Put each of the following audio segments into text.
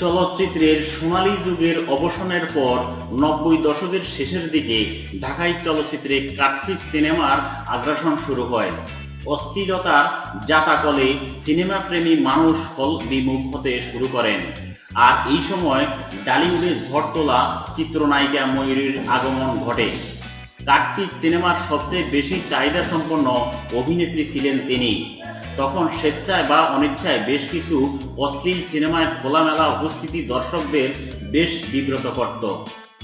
চলচ্চিত্রের সোনালী যুগের অবসানের পর নব্বই দশকের শেষের দিকে ঢাকাই চলচ্চিত্রে কাটফিস সিনেমার আগ্রাসন শুরু হয়। অস্থিরতার জাতাকলে সিনেমাপ্রেমী মানুষ হল বিমুখ হতে শুরু করেন। আর এই সময় ডালিউডে ঝড় তোলা চিত্রনায়িকা ময়ূরীর আগমন ঘটে। কাটফিস সিনেমার সবচেয়ে বেশি চাহিদা সম্পন্ন অভিনেত্রী ছিলেন তিনি। তখন স্বেচ্ছায় বা অনিচ্ছায় বেশ কিছু অশ্লীল সিনেমায় খোলামেলা উপস্থিতি দর্শকদের বেশ বিব্রত করত।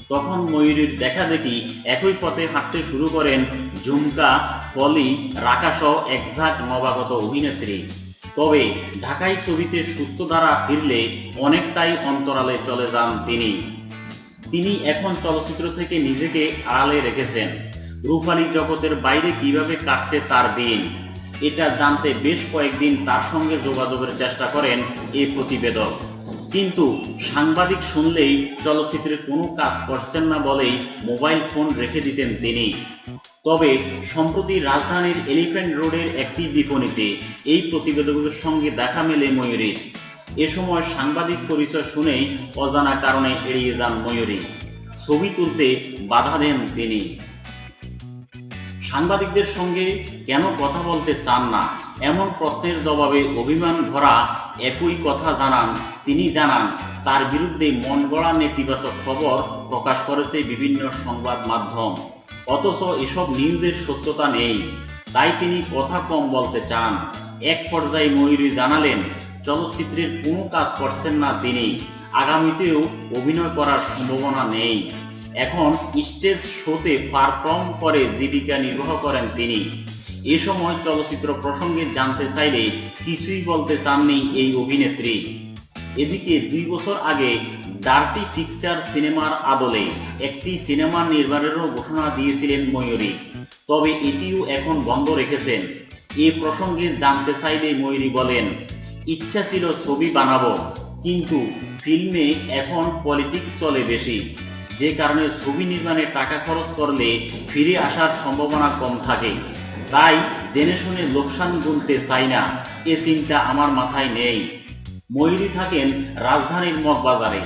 তখন ময়ূরীর দেখা দেখি একই পথে হাঁটতে শুরু করেন ঝুমকা, পলি রাকাসহ একঝাক নবাগত অভিনেত্রী। তবে ঢাকাই ছবিতে সুস্থ ধারা ফিরলে অনেকটাই অন্তরালে চলে যান তিনি। তিনি এখন চলচ্চিত্র থেকে নিজেকে আড়ালে রেখেছেন। রূপালী জগতের বাইরে কীভাবে কাটছে তার দিন। এটা জানতে বেশ কয়েকদিন তার সঙ্গে যোগাযোগের চেষ্টা করেন এই প্রতিবেদক। কিন্তু সাংবাদিক শুনলেই চলচ্চিত্রের কোনো কাজ করছেন না বলেই মোবাইল ফোন রেখে দিতেন তিনি। তবে সম্প্রতি রাজধানীর এলিফ্যান্ট রোডের একটি বিপণীতে এই প্রতিবেদকের সঙ্গে দেখা মেলে ময়ূরীর। এ সময় সাংবাদিক পরিচয় শুনেই অজানা কারণে এড়িয়ে যান ময়ূরী। ছবি তুলতে বাধা দেন তিনি। সাংবাদিকদের সঙ্গে কেন কথা বলতে চান না? এমন প্রশ্নের জবাবে অভিমান ভরা একই কথা জানান, তিনি জানান, তার বিরুদ্ধে মন গড়া নেতিবাচক খবর প্রকাশ করেছে বিভিন্ন সংবাদ মাধ্যম। অথচ এসব নিউজের সত্যতা নেই। তাই তিনি কথা কম বলতে চান। এক পর্যায়ে ময়ূরী জানালেন, চলচ্চিত্রের কোনো কাজ করছেন না তিনি। আগামীতেও অভিনয় করার সম্ভাবনা নেই। এখন স্টেজ শোতে পারফর্ম করে জীবিকা নির্বাহ করেন তিনি। এ সময় চলচ্চিত্র প্রসঙ্গে জানতে চাইলে কিছুই বলতে চাননি এই অভিনেত্রী। এদিকে দুই বছর আগে ডার্টি পিকচার সিনেমার আদলে একটি সিনেমা নির্মাণেরও ঘোষণা দিয়েছিলেন ময়ূরী। তবে এটিও এখন বন্ধ রেখেছেন। এ প্রসঙ্গে জানতে চাইলে ময়ূরী বলেন, ইচ্ছা ছিল ছবি বানাবো, কিন্তু ফিল্মে এখন পলিটিক্স চলে বেশি। যে কারণে ছবি নির্মাণে টাকা খরচ করলে ফিরে আসার সম্ভাবনা কম থাকে। তাই জেনে শুনে লোকসান গুনতে চাই না, এ চিন্তা আমার মাথায় নেই। ময়ূরী থাকেন রাজধানীর মগবাজারে।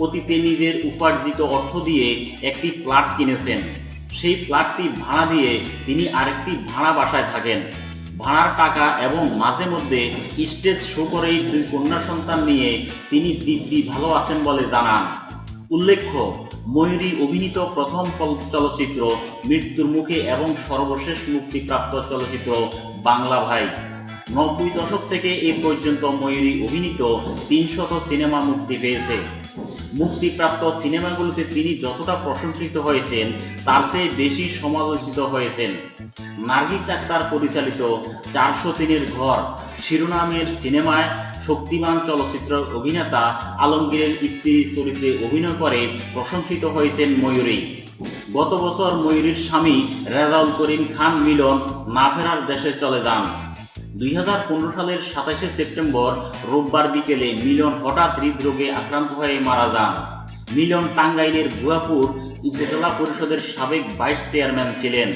অতীতে নিজের উপার্জিত অর্থ দিয়ে একটি প্লাট কিনেছেন। সেই প্লাটটি ভাড়া দিয়ে তিনি আরেকটি ভাড়া বাসায় থাকেন। ভাড়ার টাকা এবং মাঝে মধ্যে স্টেজ শো করেই দুই কন্যা সন্তান নিয়ে তিনি দিব্যি ভালো আছেন বলে জানান। উল্লেখ্য ময়ূরী অভিনীত প্রথম চলচ্চিত্র মৃত্যুর মুখে এবং সর্বশেষ মুক্তিপ্রাপ্ত চলচ্চিত্র বাংলা ভাই। নব্বই দশক থেকে এ পর্যন্ত ময়ূরী অভিনীত তিনশত সিনেমা মুক্তি পেয়েছে। মুক্তিপ্রাপ্ত সিনেমাগুলোতে তিনি যতটা প্রশংসিত হয়েছেন, তার চেয়ে বেশি সমালোচিত হয়েছেন। নার্গিস আক্তার পরিচালিত চারশো তিনের ঘর শিরোনামের সিনেমায় শক্তিমান চলচ্চিত্র অভিনেতা আলমগীরের স্ত্রীর চরিত্রে অভিনয় করে প্রশংসিত হয়েছেন ময়ূরী। গত বছর ময়ূরীর স্বামী রেজাউল করিম খান মিলন না ফেরার দেশে চলে যান। দুই হাজার পনেরো সালের সাতাশে সেপ্টেম্বর রোববার বিকেলে মিলন হঠাৎ হৃদরোগে আক্রান্ত হয়ে মারা যান। মিলন টাঙ্গাইলের ভুয়াপুর উপজেলা পরিষদের সাবেক ভাইস চেয়ারম্যান ছিলেন।